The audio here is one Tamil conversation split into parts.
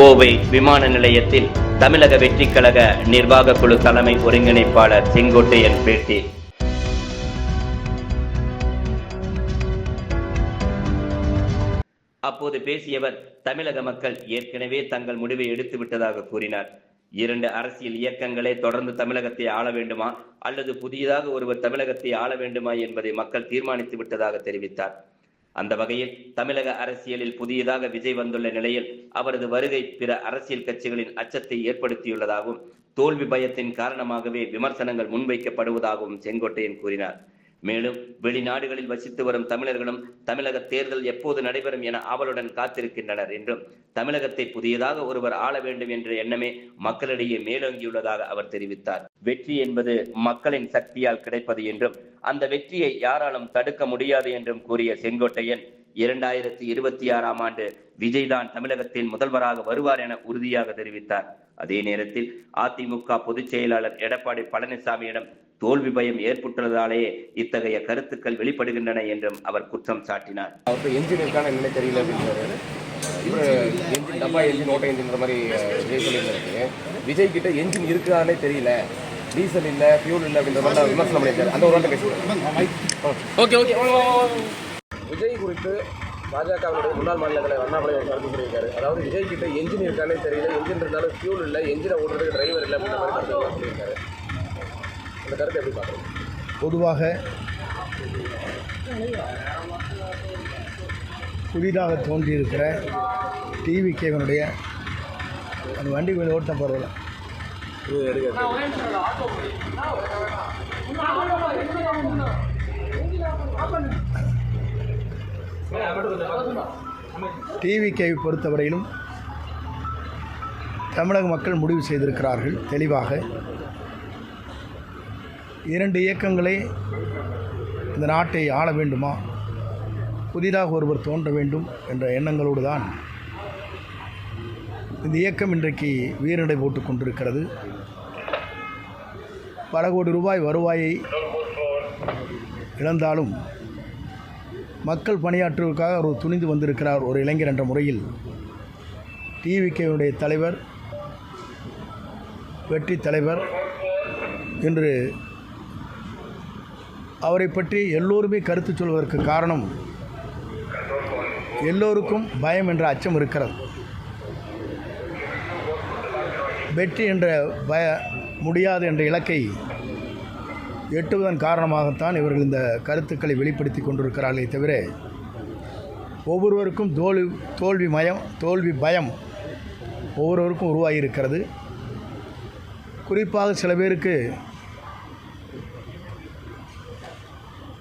கோவை விமான நிலையத்தில் தமிழக வெற்றி கழக நிர்வாக குழு தலைமை ஒருங்கிணைப்பாளர் செங்கோட்டையன் பேட்டி. அப்போது பேசியவர் தமிழக மக்கள் ஏற்கனவே தங்கள் முடிவை எடுத்து விட்டதாக கூறினார். இரண்டு அரசியல் இயக்கங்களே தொடர்ந்து தமிழகத்தை ஆள வேண்டுமா அல்லது புதியதாக ஒருவர் தமிழகத்தை ஆள வேண்டுமா என்பதை மக்கள் தீர்மானித்து விட்டதாக தெரிவித்தார். அந்த வகையில் தமிழக அரசியலில் புதியதாக விஜய் வந்துள்ள நிலையில் அவரது வருகை பிற அரசியல் கட்சிகளின் அச்சத்தை ஏற்படுத்தியுள்ளதாகவும் தோல்வி பயத்தின் காரணமாகவே விமர்சனங்கள் முன்வைக்கப்படுவதாகவும் செங்கோட்டையன் கூறினார். மேலும் வெளிநாடுகளில் வசித்து வரும் தமிழர்களும் தமிழக தேர்தல் எப்போது நடைபெறும் என ஆவலுடன் காத்திருக்கின்றனர் என்றும் தமிழகத்தை புதியதாக ஒருவர் ஆள வேண்டும் என்ற எண்ணமே மக்களிடையே மேலோங்கியுள்ளதாக அவர் தெரிவித்தார். வெற்றி என்பது மக்களின் சக்தியால் கிடைப்பது என்றும் அந்த வெற்றியை யாராலும் தடுக்க முடியாது என்றும் கூறிய செங்கோட்டையன் இரண்டாயிரத்தி இருபத்தி ஆறாம் ஆண்டு விஜய்தான் தமிழகத்தின் முதல்வராக வருவார் என உறுதியாக தெரிவித்தார். அதே நேரத்தில் அதிமுக பொதுச் செயலாளர் எடப்பாடி பழனிசாமியிடம் தோல்வி பயம் ஏற்பட்டுள்ளதாலேயே இத்தகைய கருத்துக்கள் வெளிப்படுகின்றன என்றும் அவர் குற்றம் சாட்டினார். அவருக்கு என்ஜின் இருக்கான்னு என்னன்னே தெரியல அப்படின்றாரு. என்ஜின் டப்பா என்ஜின் ஓட்ட என்ஜின்ற மாதிரி விஜய் சொல்லியிருந்தாரு. விஜய் கிட்ட என்ஜின் இருக்கானே தெரியல. டீசல் இல்லை ஃபியூல் இல்லை அப்படின்ற மாதிரி விமர்சனம் பண்ணியிருக்காரு. அந்த ஒரு வார்த்தை பேசுகிறேன் ஓகே ஓகே. விஜய் குறித்து பாஜகவுடைய முன்னாள் மாநில தலைவர் அண்ணாமலை கருத்து சொல்லியிருக்காரு. அதாவது விஜய் கிட்ட என்ஜின் இருக்கானே தெரியல. என்ஜின் இருந்தாலும் ஃபியூல் இல்லை என்ஜினை ஓடுறதுக்கு டிரைவர் இல்லை அப்படின்ற மாதிரி சொல்லியிருக்காரு. அந்த கருத்தை எப்படி பார்க்குறீங்க? பொதுவாக புதிதாக தோன்றியிருக்கிற டிவி கேவனுடைய அந்த வண்டி கொஞ்சம் ஓட்ட பரவாயில்ல இது எடுக்கிறது டிவி கேவை பொறுத்தவரையிலும் தமிழக மக்கள் முடிவு செய்திருக்கிறார்கள் தெளிவாக. இரண்டு இயக்கங்களே இந்த நாட்டை ஆள வேண்டுமா? புதிதாக ஒருவர் தோன்ற வேண்டும் என்ற எண்ணங்களோடு தான் இந்த இயக்கம் இன்றைக்கு வீரநடை போட்டு கொண்டிருக்கிறது. பல கோடி ரூபாய் வருவாயை இழந்தாலும் மக்கள் பணியாற்றுவதற்காக அவர் துணிந்து வந்திருக்கிறார் ஒரு இளைஞர் என்ற முறையில். டிவிகேவுடைய தலைவர் வெற்றி தலைவர் என்று அவரை பற்றி எல்லோருமே கருத்து சொல்வதற்கு காரணம் எல்லோருக்கும் பயம் என்ற அச்சம் இருக்கிறது. வெற்றி என்ற பய முடியாது என்ற இலக்கை எட்டுவதன் காரணமாகத்தான் இவர்கள் இந்த கருத்துக்களை வெளிப்படுத்தி கொண்டிருக்கிறார்களே தவிர ஒவ்வொருவருக்கும் தோல்வி தோல்வி மயம் தோல்வி பயம் ஒவ்வொருவருக்கும் உருவாகி இருக்கிறது குறிப்பாக சில பேருக்கு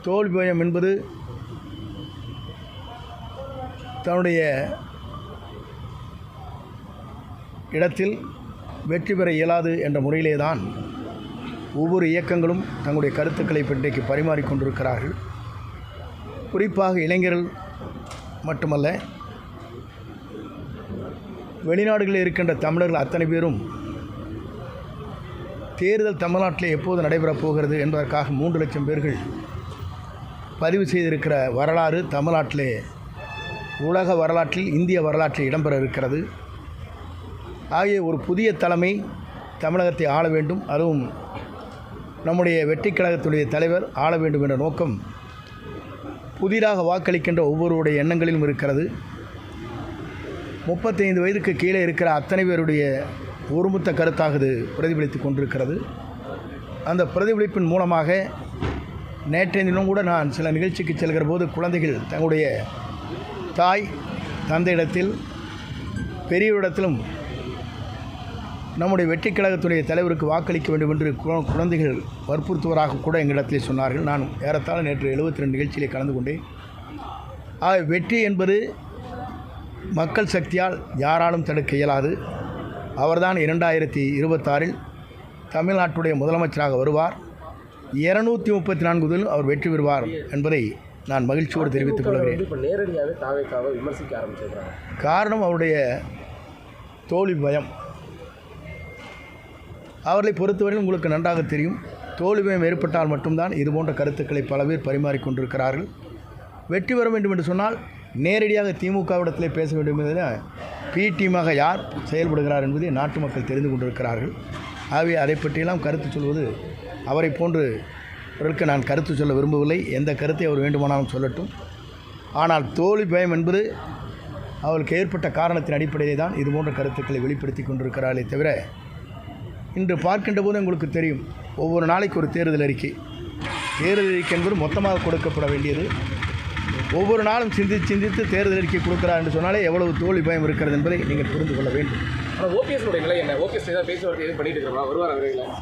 தோல்வி பயம் என்பது தன்னுடைய இடத்தில் வெற்றி பெற இயலாது என்ற முறையிலே தான் ஒவ்வொரு இயக்கங்களும் தங்களுடைய கருத்துக்களை இன்றைக்கு பரிமாறிக்கொண்டிருக்கிறார்கள். குறிப்பாக இளைஞர்கள் மட்டுமல்ல வெளிநாடுகளில் இருக்கின்ற தமிழர்கள் அத்தனை பேரும் தேர்தல் தமிழ்நாட்டில் எப்போது நடைபெறப் போகிறது என்பதற்காக மூன்று லட்சம் பேர்கள் பதிவு செய்திருக்கிற வரலாறு தமிழ்நாட்டிலே உலக வரலாற்றில் இந்திய வரலாற்றில் இடம்பெற இருக்கிறது. ஆகிய ஒரு புதிய தலைமை தமிழகத்தை ஆள வேண்டும். அதுவும் நம்முடைய வெற்றி கழகத்துடைய தலைவர் ஆள வேண்டும் என்ற நோக்கம் புதிதாக வாக்களிக்கின்ற ஒவ்வொருவருடைய எண்ணங்களிலும் இருக்கிறது. முப்பத்தைந்து வயதுக்கு கீழே இருக்கிற அத்தனை பேருடைய ஒருமுத்த கருத்தாக இது பிரதிபலித்து கொண்டிருக்கிறது. அந்த பிரதிபலிப்பின் மூலமாக நேற்றைய தினம் கூட நான் சில நிகழ்ச்சிக்கு செல்கிற போது குழந்தைகள் தங்களுடைய தாய் தந்தையிடத்தில் பெரியவரிடத்திலும் நம்முடைய வெற்றி கழகத்துடைய தலைவருக்கு வாக்களிக்க வேண்டும் என்று குழந்தைகள் வற்புறுத்துவராக கூட எங்களிடத்திலே சொன்னார்கள். நான் ஏறத்தாழ நேற்று எழுபத்தி ரெண்டு நிகழ்ச்சியிலே கலந்து கொண்டேன். ஆக வெற்றி என்பது மக்கள் சக்தியால் யாராலும் தடுக்க இயலாது. அவர்தான் இரண்டாயிரத்தி இருபத்தாறில் தமிழ்நாட்டுடைய முதலமைச்சராக வருவார். இருநூற்றி முப்பத்தி நான்கு முதல் அவர் வெற்றி பெறுவார் என்பதை நான் மகிழ்ச்சியோடு தெரிவித்துக் கொள்கிறேன். நேரடியாகவே தாவேக்காவை விமர்சிக்க ஆரம்பிச்சிருக்காங்க காரணம் அவருடைய தோல்வி பயம். அவர்களை பொறுத்தவரையில் உங்களுக்கு நன்றாக தெரியும். தோல்வி பயம் ஏற்பட்டால் மட்டும்தான் இது போன்ற கருத்துக்களை பல பேர் பரிமாறிக்கொண்டிருக்கிறார்கள் வெற்றி பெற வேண்டும் என்று சொன்னால் நேரடியாக திமுகவிடத்திலே பேச வேண்டும் என்பதை பி டீமாக யார் செயல்படுகிறார் என்பதை நாட்டு மக்கள் தெரிந்து கொண்டிருக்கிறார்கள். ஆகவே அதை பற்றியெல்லாம் கருத்து சொல்வது அவரை போன்று நான் கருத்து சொல்ல விரும்பவில்லை. எந்த கருத்தை அவர் வேண்டுமானாலும் சொல்லட்டும். ஆனால் தோல்வி பயம் என்பது அவளுக்கு ஏற்பட்ட காரணத்தின் அடிப்படையிலே தான் இது போன்ற கருத்துக்களை வெளிப்படுத்தி கொண்டிருக்கிறாளே தவிர இன்று பார்க்கின்ற போது உங்களுக்கு தெரியும் ஒவ்வொரு நாளைக்கு ஒரு தேர்தல் அறிக்கை. தேர்தல் அறிக்கை என்பது மொத்தமாக கொடுக்கப்பட வேண்டியது. ஒவ்வொரு நாளும் சிந்தித்து சிந்தித்து தேர்தல் அறிக்கை கொடுக்கிறார் என்று சொன்னாலே எவ்வளவு தோல்வி பயம் இருக்கிறது என்பதை நீங்கள் புரிந்து கொள்ள வேண்டும். ஆனால் ஓபிஎஸ் நிலை என்ன? ஓபிஎஸ் பேசுவார்த்தை எதுவும் பண்ணிட்டு இருக்கிறோம் வருவார் விரைவில்?